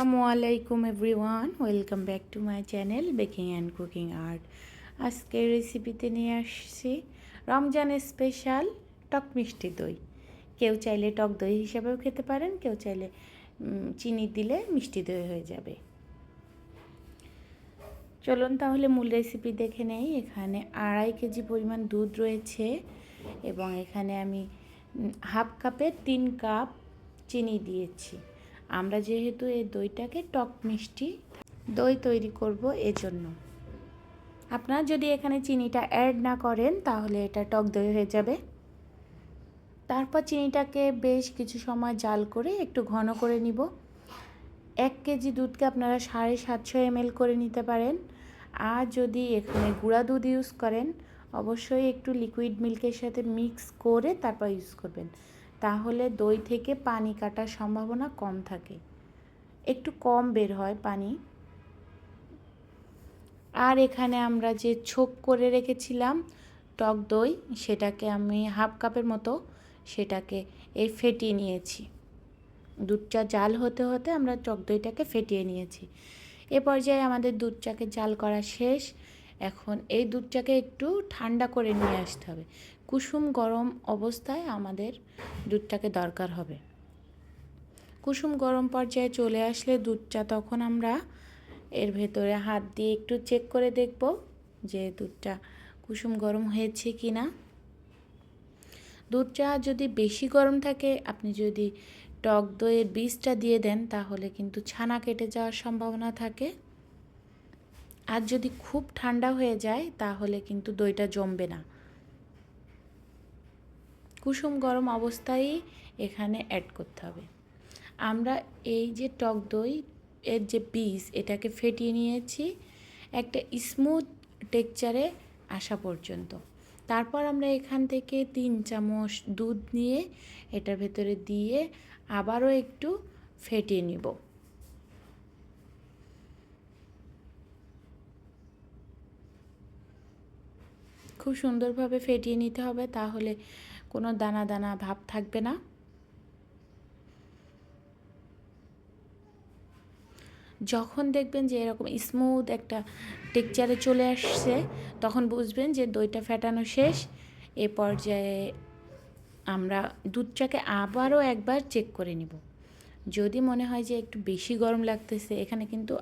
আসসালামু আলাইকুম everyone, welcome back to my channel baking and cooking art. আজকের রেসিপিতে নিয়ে আসছি রমজানের স্পেশাল টক মিষ্টি দই। কেউ চাইলে টক দই হিসাবেও খেতে পারেন, কেউ চাইলে চিনি দিলে মিষ্টি দই হয়ে যাবে। চলুন তাহলে মূল রেসিপি দেখে নেই। এখানে আড়াই কেজি পরিমাণ দুধ রয়েছে এবং এখানে আমি হাফ কাপের তিন কাপ চিনি দিয়েছি। আমরা যেহেতু এই দইটাকে টক মিষ্টি দই তৈরি করব এজন্য। আপনারা যদি এখানে চিনিটা অ্যাড না করেন, তাহলে এটা টক দই হয়ে যাবে। তারপর চিনিটাকে বেশ কিছু সময় জাল করে একটু ঘন করে নিব। এক কেজি দুধকে আপনারা সাড়ে সাতশো এমএল করে নিতে পারেন। আর যদি এখানে গুঁড়া দুধ ইউজ করেন, অবশ্যই একটু লিকুইড মিল্কের সাথে মিক্স করে তারপর ইউজ করবেন। তাহলে দই থেকে পানি কাটার সম্ভাবনা কম থাকে। একটু কম বের হয় পানি। আর এখানে আমরা যে ছোপ করে রেখেছিলাম টক দই, সেটাকে আমি হাফ কাপের মতো সেটাকে এই ফেটিয়ে নিয়েছি। দুধটা জাল হতে হতে আমরা টক দইটাকে ফেটিয়ে নিয়েছি। এ পর্যায়ে আমাদের দুধটাকে জাল করা শেষ। এখন এই দুধটাকে একটু ঠান্ডা করে নিয়ে আসতে হবে। কুসুম গরম অবস্থায় আমাদের দুধটাকে দরকার হবে। কুসুম গরম পর্যায়ে চলে আসলে দুধটা তখন আমরা এর ভেতরে হাত দিয়ে একটু চেক করে দেখব যে দুধটা কুসুম গরম হয়েছে কি না দুধটা যদি বেশি গরম থাকে, আপনি যদি টক দইয়ের বীজটা দিয়ে দেন, তাহলে কিন্তু ছানা কেটে যাওয়ার সম্ভাবনা থাকে। আর যদি খুব ঠান্ডা হয়ে যায়, তাহলে কিন্তু দইটা জমবে না। কুসুম গরম অবস্থায় এখানে অ্যাড করতে হবে। আমরা এই যে টক দই, এর যে বীজ এটাকে ফেটিয়ে নিয়েছি একটা স্মুথ টেক্সচারে আসা পর্যন্ত। তারপর আমরা এখান থেকে তিন চামচ দুধ নিয়ে এটার ভেতরে দিয়ে আবারও একটু ফেটিয়ে নিব। খুব সুন্দরভাবে ফেটিয়ে নিতে হবে, তাহলে কোনো দানা দানা ভাব থাকবে না। যখন দেখবেন যে এরকম স্মুথ একটা টেক্সচারে চলে আসছে, তখন বুঝবেন যে দইটা ফেটানো শেষ। এ পর্যায়ে আমরা দুধটাকে আবারও একবার চেক করে নিব। যদি মনে হয় যে একটু বেশি গরম লাগতেছে, এখানে কিন্তু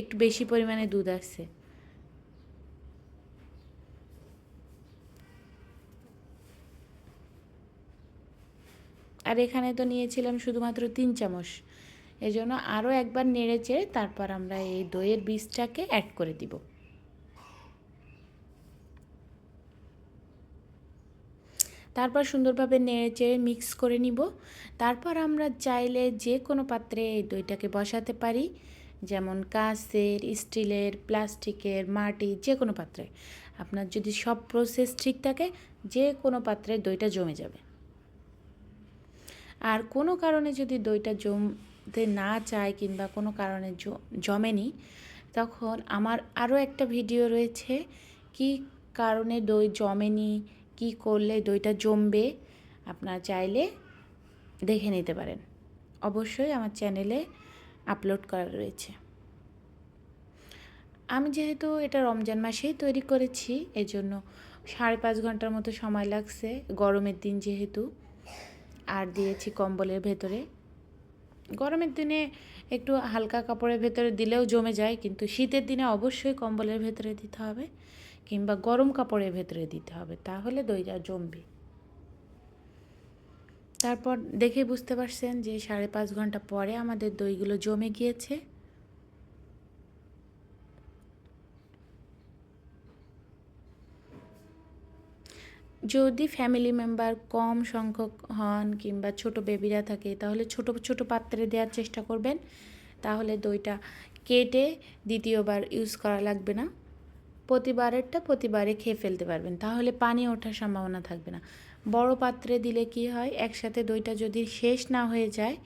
একটু বেশি পরিমাণে দুধ আসছে আর এখানে তো নিয়েছিলাম শুধুমাত্র তিন চামচ। এজন্য আরও একবার নেড়ে চেড়ে তারপর আমরা এই দইয়ের বীজটাকে অ্যাড করে দিব। তারপর সুন্দরভাবে নেড়ে চেড়ে মিক্স করে নিব। তারপর আমরা চাইলে যে কোনো পাত্রে এই দইটাকে বসাতে পারি। যেমন কাঁচের, স্টিলের, প্লাস্টিকের, মাটি, যে কোনো পাত্রে। আপনার যদি সব প্রসেস ঠিক থাকে, যে কোনো পাত্রে দইটা জমে যাবে। আর কোনো কারণে যদি দইটা জমতে না চায় কিংবা কোনো কারণে জমেনি, তখন আমার আরও একটা ভিডিও রয়েছে কি কারণে দই জমেনি, কি করলে দইটা জমবে, আপনারা চাইলে দেখে নিতে পারেন। অবশ্যই আমার চ্যানেলে আপলোড করা রয়েছে। আমি যেহেতু এটা রমজান মাসেই তৈরি করেছি, এজন্য সাড়ে পাঁচ ঘণ্টার মতো সময় লাগছে, গরমের দিন যেহেতু। আর দিয়েছি কম্বলের ভেতরে। গরমের দিনে একটু হালকা কাপড়ের ভেতরে দিলেও জমে যায়, কিন্তু শীতের দিনে অবশ্যই কম্বলের ভেতরে দিতে হবে কিংবা গরম কাপড়ের ভেতরে দিতে হবে, তাহলে দইটা জমবে। তারপর দেখে বুঝতে পারছেন যে সাড়ে পাঁচ ঘণ্টা পরে আমাদের দইগুলো জমে গিয়েছে। যদি ফ্যামিলি মেম্বার কম সংখ্যক হন কিংবা ছোট বেবিরা থাকে, তাহলে ছোট ছোট পাত্রে দেওয়ার চেষ্টা করবেন। তাহলে দইটা কেটে দ্বিতীয়বার ইউজ করা লাগবে না। প্রতিবারেরটা প্রতিবারে খেয়ে ফেলতে পারবেন। তাহলে পানি ওঠার সম্ভাবনা থাকবে না। বড় পাত্রে দিলে কি হয়, একসাথে দইটা যদি শেষ না হয়ে যায়,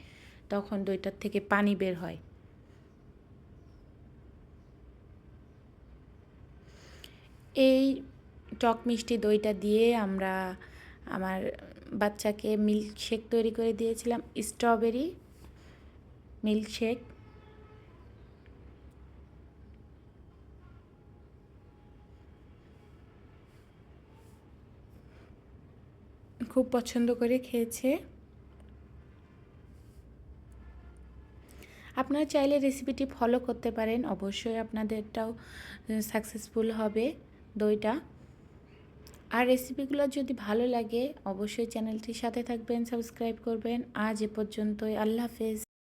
তখন দইটার থেকে পানি বের হয়। এই টক মিষ্টি দইটা দিয়ে আমরা আমার বাচ্চাকে মিল্কশেক তৈরি করে দিয়েছিলাম স্ট্রবেরি মিল্কশেক খুব পছন্দ করে খেয়েছে। আপনারা চাইলে রেসিপিটি ফলো করতে পারেন, অবশ্যই আপনাদেরটাও সাকসেসফুল হবে দইটা। আর রেসিপিগুলো যদি ভালো লাগে, অবশ্যই চ্যানেলটির সাথে থাকবেন সাবস্ক্রাইব করবেন। আজ এ পর্যন্তই, আল্লাহ হাফেজ।